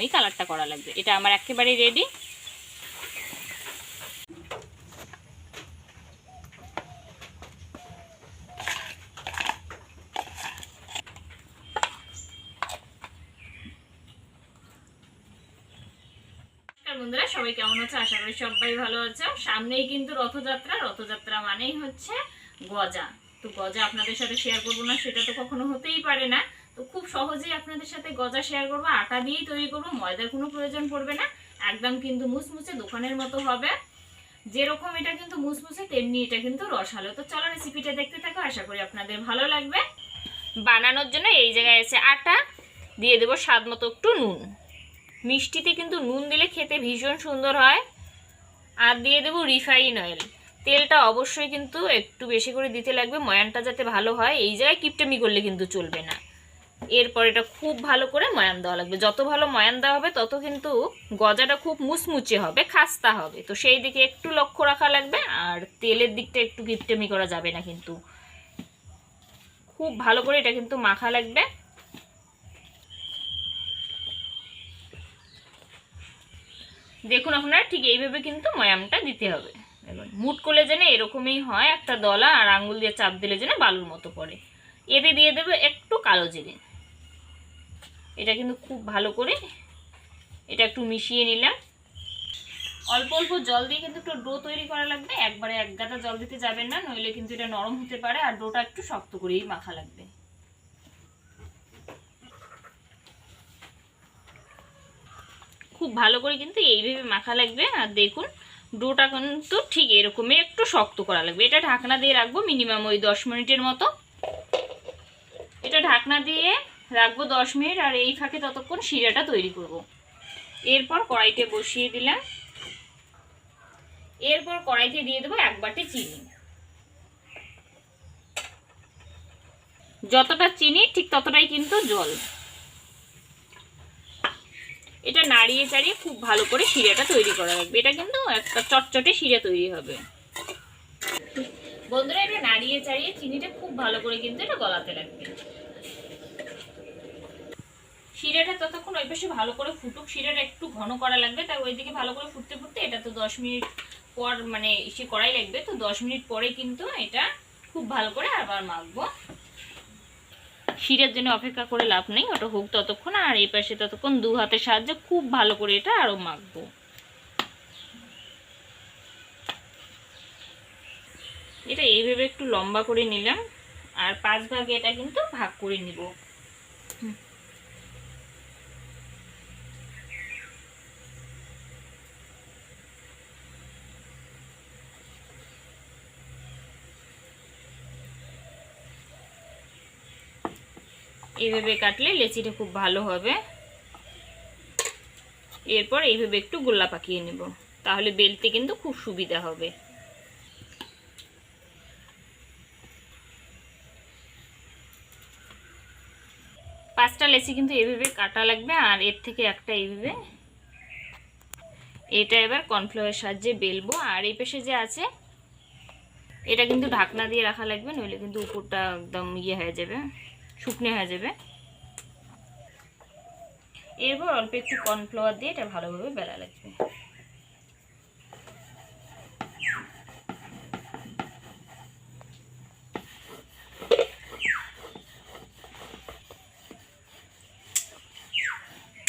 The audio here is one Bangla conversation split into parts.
বাদামি কালারটা করা লাগবে। এটা আমার একেবারে রেডি বন্ধুরা, সবাই কেমন আছে? আশা করি সবাই ভালো আছে। সামনেই কিন্তু রথযাত্রা। রথযাত্রা মানেই হচ্ছে গজা। তো গজা আপনাদের সাথে শেয়ার করব না, সেটা তো কখনো হতেই পারে না। তো খুব সহজেই আপনাদের সাথে গজা শেয়ার করব, আটা দিয়েই তৈরি করব, ময়দার কোনো প্রয়োজন পড়বে না, একদম কিন্তু মুসমুসে দোকানের মতো হবে। যেরকম এটা কিন্তু মুসমুসে তেমনি এটা কিন্তু রসালো। তো চলো রেসিপিটা দেখতে থাকো, আশা করি আপনাদের ভালো লাগবে। বানানোর জন্য এই জায়গায় আছে আটা, দিয়ে দেবো স্বাদ মতো একটু নুন। মিষ্টিতে কিন্তু নুন দিলে খেতে ভীষণ সুন্দর হয়। আর দিয়ে দেবো রিফাইন অয়েল তেলটা অবশ্যই কিন্তু একটু বেশি করে দিতে লাগবে, ময়ানটা যাতে ভালো হয়। এই জায়গায় কিপটেমি করলে কিন্তু চলবে না। এরপর এটা খুব ভালো করে ময়ান দেওয়া লাগবে। যত ভালো ময়ান দেওয়া হবে, তত কিন্তু গজাটা খুব মুচমুচে হবে, খাস্তা হবে। তো সেই দিকে একটু লক্ষ্য রাখা লাগবে, আর তেলের দিকটা একটু কিপটেমি করা যাবে না কিন্তু। খুব ভালো করে এটা কিন্তু মাখা লাগবে। দেখুন আপনারা, ঠিক এইভাবে কিন্তু ময়ামটা দিতে হবে। দেখুন মুট করলে যেন এরকমই হয়, একটা দলা আর আঙুল দিয়ে চাপ দিলে যেন বালুর মতো পড়ে। এতে দিয়ে দেবে একটু কালো জিরে। এটা কিন্তু খুব ভালো করে এটা একটু মিশিয়ে নিলাম। অল্প অল্প জল দিয়ে কিন্তু একটু ডো তৈরি করা লাগবে। একবারে এক গাদা জল দিতে যাবেন না, নইলে কিন্তু এটা নরম হতে পারে আর ডোটা একটু শক্ত করেই মাখা লাগবে। খুব ভালো করে কিন্তু এইভাবে মাখা লাগবে। আর দেখুন, ডোটা কিন্তু ঠিক এরকমই একটু শক্ত করা লাগবে। এটা ঢাকনা দিয়ে রাখব মিনিমাম ওই দশ মিনিটের মতো। এটা ঢাকনা দিয়ে রাখব দশ মিনিট আর এই ফাঁকে ততক্ষণ শিরাটা তৈরি করব। এরপর কড়াইতে বসিয়ে দিলাম। এরপর কড়াইতে দিয়ে দেবো এক বাটি চিনি। যতটা চিনি, ঠিক ততটাই কিন্তু জল। এটা নাড়িয়ে চাড়িয়ে খুব ভালো করে শিরাটা তৈরি করা লাগবে। এটা কিন্তু একটা চটচটে শিরা তৈরি হবে। বন্ধুরা, এটা নাড়িয়ে চাড়িয়ে চিনিটা খুব ভালো করে কিন্তু এটা গলাতে লাগবে। শিরাটা ততক্ষণ ওই পাশে ভালো করে ফুটুক। শিরাটা একটু ঘন করা লাগবে তাই ওইদিকে ভালো করে ফুটতে ফুটতে এটা তো দশ মিনিট পর মানে ইসে করাই লাগবে। তো দশ মিনিট পরে কিন্তু এটা খুব ভালো করে আবার মাখবো। ক্ষীরের জন্য অপেক্ষা করে লাভ নেই, ওটা হোক ততক্ষণ। আর এই পাশে ততক্ষণ দু হাতের সাহায্যে খুব ভালো করে এটা আরও মাখবো। এটা এইভাবে একটু লম্বা করে নিলাম, আর পাঁচ ভাগে এটা কিন্তু ভাগ করে নিব। এইভাবে কাটলে লেচিটা খুব ভালো হবে। এরপর এইভাবে একটু গোল্লা পাকিয়ে নেব, তাহলে বেলতে কিন্তু খুব সুবিধা হবে। পাঁচটা লেচি কিন্তু এভাবে কাটা লাগবে, আর এর থেকে একটা এইভাবে। এটা এবার কর্নফ্লাওয়ার সাহায্যে বেলবো, আর এই পেশে যে আছে, এটা কিন্তু ঢাকনা দিয়ে রাখা লাগবে, নইলে কিন্তু উপরটা একদম ইয়ে হয়ে যাবে। শুকনো হয়ে যাবে। এরপর অল্প একটু কর্নফ্লাওয়ার দিয়ে এটা ভালোভাবে বেলা লাগবে।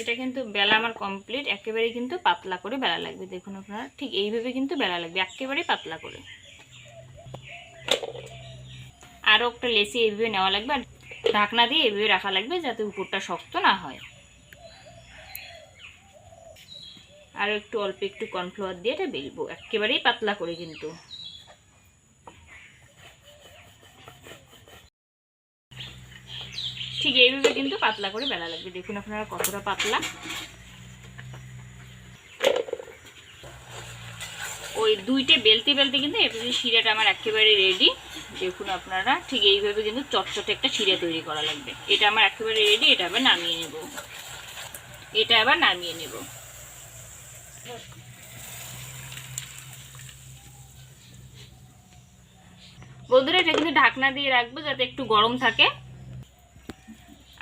এটা কিন্তু বেলা আমার কমপ্লিট একেবারেই কিন্তু পাতলা করে বেলা লাগবে, দেখুন আপনারা। ঠিক এইভাবে কিন্তু বেলা লাগবে, একেবারেই পাতলা করে। আরও একটা লেসি এইভাবে নেওয়া লাগবে, আর ঢাকনা দিয়ে এভাবে রাখা লাগবে যাতে উপরটা শক্ত না হয়। আর একটু অল্প একটু কর্নফ্লাওয়ার দিয়ে এটা বেলবো। একেবারেই পাতলা করে কিন্তু। ঠিক এইভাবে কিন্তু পাতলা করে বেলা লাগবে। দেখুন আপনারা কতটা পাতলা। ওই দুইটে বেলতে বেলতে কিন্তু এভাবে শিরাটা আমার একেবারে রেডি দেখুন আপনারা, ঠিক এইভাবে কিন্তু চটচটে একটা শিরা তৈরি করা লাগবে। এটা আমার একেবারে রেডি এটা আবার নামিয়ে নেব। এটা আবার নামিয়ে নেব। বন্ধুরা, এটা কিন্তু ঢাকনা দিয়ে রাখব যাতে একটু গরম থাকে।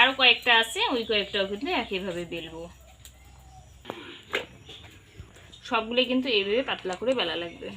আরও কয়েকটা আছে, ওই কয়েকটাও কিন্তু একইভাবে বেলবো। সবগুলো কিন্তু এইভাবে পাতলা করে বেলা লাগবে।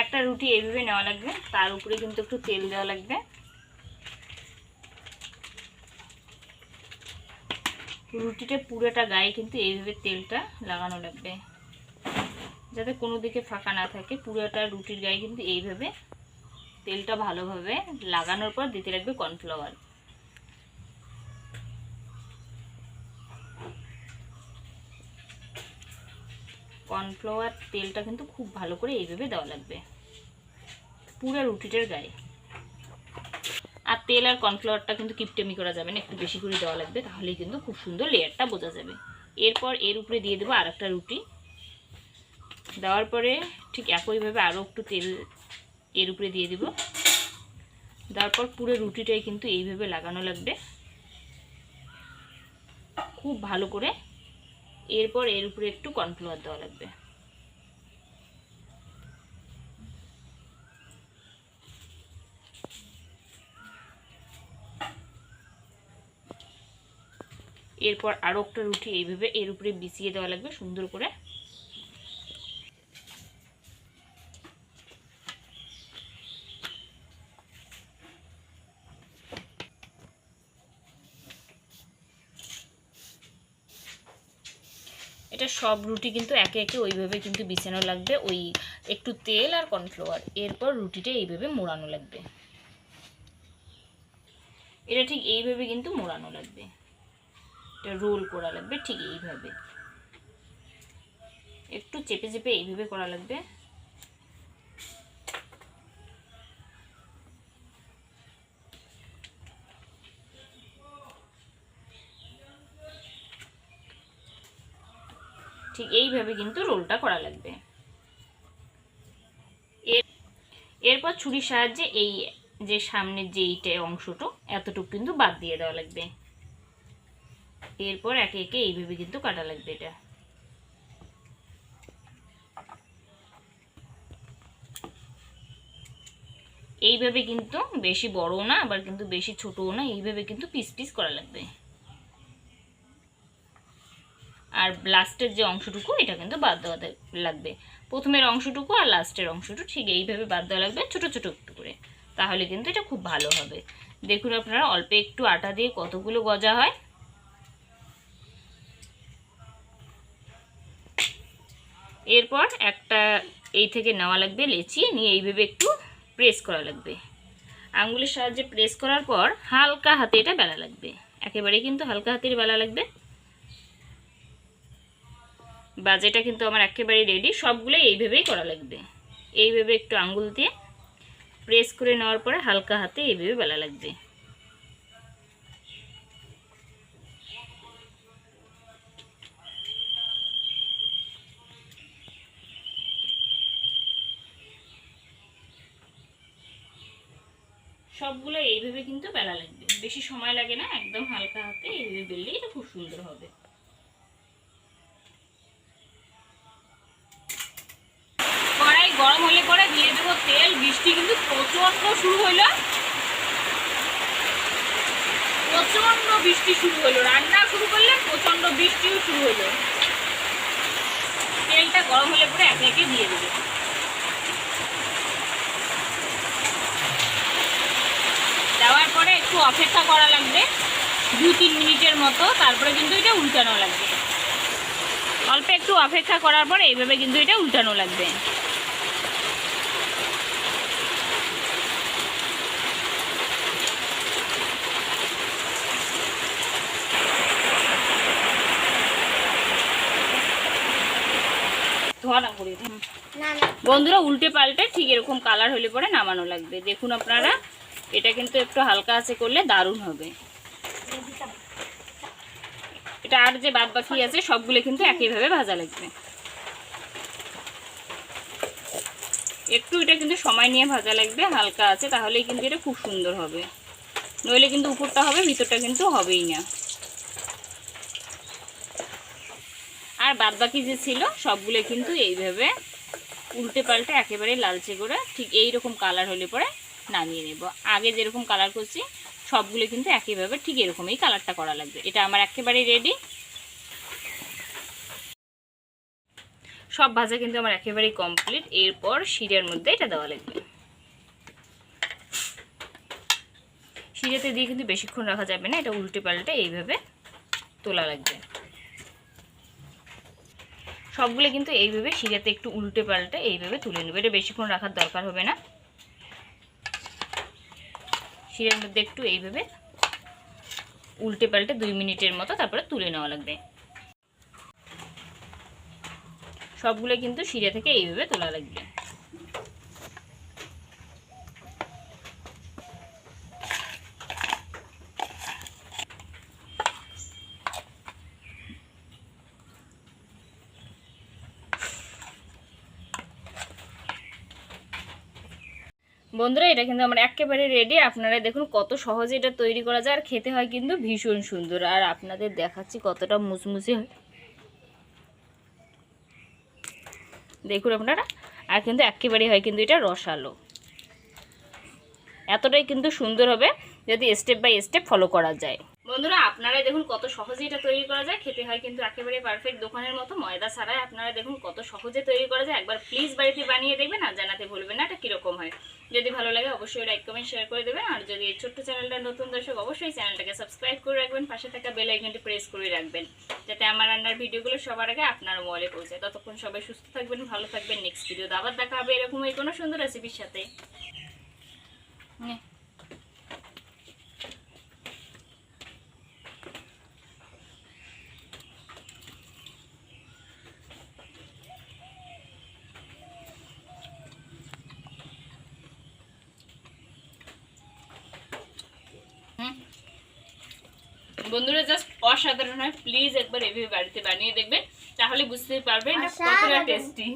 একটা রুটি এইভাবে নেওয়া লাগবে, তার উপরে কিন্তু একটু তেল দেওয়া লাগবে। রুটিটা পুরোটা গায়ে কিন্তু এইভাবে তেলটা লাগানো লাগবে। যাতে কোনো দিকে ফাঁকা না থাকে, পুরোটা রুটির গায়ে কিন্তু এইভাবে তেলটা ভালোভাবে লাগানোর পর দিতে লাগবে কর্নফ্লাওয়ার। কর্নফ্লাওয়ার তেলটা কিন্তু খুব ভালো করে এইভাবে দেওয়া লাগবে। পুরো রুটিটার গায়ে। আর তেল আর কর্নফ্লাওয়ারটা কিন্তু কিপটেমি করা যাবে না, একটু বেশি করে দেওয়া লাগবে, তাহলেই কিন্তু খুব সুন্দর লেয়ারটা বোঝা যাবে। এরপর এর উপরে দিয়ে দেবো আর একটা রুটি। দেওয়ার পরে ঠিক একইভাবে আরও একটু তেল এর উপরে দিয়ে দিব। দেওয়ার পর পুরো রুটিটাই কিন্তু এইভাবে লাগানো লাগবে। খুব ভালো করে এরপর এর উপরে একটু কর্নফ্লাওয়ার দেওয়া লাগবে। এরপর আরও একটা রুটি, এইভাবে এর উপরে বিছিয়ে দেওয়া লাগবে সুন্দর করে। এটা সব রুটি কিন্তু একে একে ওইভাবে কিন্তু বিছানো লাগবে। ওই একটু তেল আর কর্নফ্লাওয়ার। এরপর রুটিটা এইভাবে মোড়ানো লাগবে। এটা ঠিক এইভাবে কিন্তু মোড়ানো লাগবে। এটা রোল করা লাগবে ঠিক এইভাবে। একটু চেপে চেপে এইভাবে করা লাগবে। ঠিক এইভাবে কিন্তু রোলটা করা লাগবে। এর, এরপর ছুরির সাহায্যে এই যে সামনের যে এইটা অংশটা, এতটুকু কিন্তু বাদ দিয়ে দেওয়া লাগবে। এরপর একে একে এইভাবে কিন্তু কাটা লাগবে এটা। এইভাবে কিন্তু বেশি বড়ও না, আবার কিন্তু বেশি ছোটও না, এইভাবে কিন্তু পিস পিস করা লাগবে। আর লাস্টের যে অংশটুকু, এটা কিন্তু বাদ দেওয়া লাগবে। প্রথমের অংশটুকু আর লাস্টের অংশটুকু ঠিক এইভাবে বাদ দেওয়া লাগবে, ছোটো ছোটো একটু করে। তাহলে কিন্তু এটা খুব ভালো হবে। দেখুন আপনারা, অল্প একটু আটা দিয়ে কতগুলো গজা হয়। এরপর একটা এই থেকে নেওয়া লাগবে লেচি, নিয়ে এইভাবে একটু প্রেস করা লাগবে। আঙ্গুলের সাহায্যে প্রেস করার পর হালকা হাতে এটা বেলা লাগবে। একেবারে কিন্তু হালকা হাতের বেলা লাগবে। বাজেটা কিন্তু আমার একেবারেই রেডি সবগুলো এইভাবেই করা লাগবে। এইভাবে একটু আঙ্গুল দিয়ে প্রেস করে নেওয়ার পরে হালকা হাতে এইভাবে বেলা লাগবে। সবগুলো এইভাবে কিন্তু বেলা লাগবে। বেশি সময় লাগে না, একদম হালকা হাতে এইভাবে বেললেই এটা খুব সুন্দর হবে। গরম হলে পরে দিয়ে দেবো তেল। বৃষ্টি কিন্তু প্রচণ্ড শুরু হইল। প্রচণ্ড বৃষ্টি শুরু হলো রান্না শুরু করলে প্রচণ্ড বৃষ্টিও শুরু হলো তেলটা গরম হলে পরে একে একে দিয়ে দেবো। দেওয়ার পরে একটু অপেক্ষা করা লাগবে। দু তিন মিনিটের মতো, তারপরে কিন্তু এটা উল্টানো লাগবে। অল্প একটু অপেক্ষা করার পরে এইভাবে কিন্তু এটা উল্টানো লাগবে। ধোয়া না বন্ধুরা উল্টে পাল্টে ঠিক এরকম কালার হলে পরে নামানো লাগবে। দেখুন আপনারা এটা কিন্তু একটু হালকা আছে করলে দারুণ হবে। এটা আর যে বাদ বাকি আছে সবগুলো কিন্তু একইভাবে ভাজা লাগবে। একটু এটা কিন্তু সময় নিয়ে ভাজা লাগবে হালকা আছে তাহলেই কিন্তু এটা খুব সুন্দর হবে। নইলে কিন্তু উপরটা হবে ভিতরটা কিন্তু হবেই না। আর বাদ বাকি যে ছিল, সবগুলো কিন্তু এইভাবে উল্টে পাল্টে একেবারে লালচে করে ঠিক এই রকম কালার হলে পরে নামিয়ে নেব। আগে যেরকম কালার করছি, সবগুলো কিন্তু একইভাবে ঠিক এরকম এই কালারটা করা লাগবে। এটা আমার একেবারেই রেডি সব ভাজা কিন্তু আমার একেবারেই কমপ্লিট এরপর শিরার মধ্যে এটা দেওয়া লাগবে। শিরাতে দিয়ে কিন্তু বেশিক্ষণ রাখা যাবে না, এটা উল্টে পাল্টে এইভাবে তোলা লাগবে। সবগুলো কিন্তু এইভাবে শিরাতে একটু উল্টে পাল্টে এইভাবে তুলে নেবে। এটা বেশিক্ষণ রাখার দরকার হবে না। শিরার মধ্যে একটু এইভাবে উল্টে পাল্টে দুই মিনিটের মতো তারপরে তুলে নেওয়া লাগবে। সবগুলো কিন্তু শিরা থেকে এইভাবে তোলা লাগবে। বন্ধুরা, এটা কিন্তু আমার একেবারে রেডি আপনারা দেখুন কত সহজে এটা তৈরি করা যায়, আর খেতে হয় কিন্তু ভীষণ সুন্দর। আর আপনাদের দেখাচ্ছি কতটা মুচমুচে হয়। দেখুন আপনারা, আর কিন্তু একেবারেই হয় কিন্তু এটা রসালো। এতটাই কিন্তু সুন্দর হবে, যদি স্টেপ বাই স্টেপ ফলো করা যায়। বন্ধুরা, আপনারাই দেখুন কত সহজে এটা তৈরি করা যায়। খেতে হয় কিন্তু একেবারে পারফেক্ট দোকানের মতো। ময়দা ছাড়াই আপনারা দেখুন কত সহজে তৈরি করা যায়। একবার প্লিজ বাড়িতে বানিয়ে দেখবেন আর জানাতে ভুলবেন না, এটা কীরকম হয়। যদি ভালো লাগে অবশ্যই লাইক কমেন্ট শেয়ার করে দেবেন। আর যদি এই ছোট্ট চ্যানেলটা নতুন দর্শক, অবশ্যই চ্যানেলটাকে সাবস্ক্রাইব করে রাখবেন। পাশে থাকা বেল আইকনটি প্রেস করে রাখবেন, যাতে আমার রান্নার ভিডিওগুলো সবার আগে আপনার মোবাইলে পৌঁছায় ততক্ষণ সবাই সুস্থ থাকবেন, ভালো থাকবেন। নেক্সট ভিডিও আবার দেখা হবে এরকমই কোনো সুন্দর রেসিপির সাথে। নে। বন্ধুরা জাস্ট অসাধারণ হয়। প্লিজ একবার এভাবে বাড়িতে বানিয়ে দেখবেন তাহলে বুঝতে পারবেন এটা কতটা টেস্টি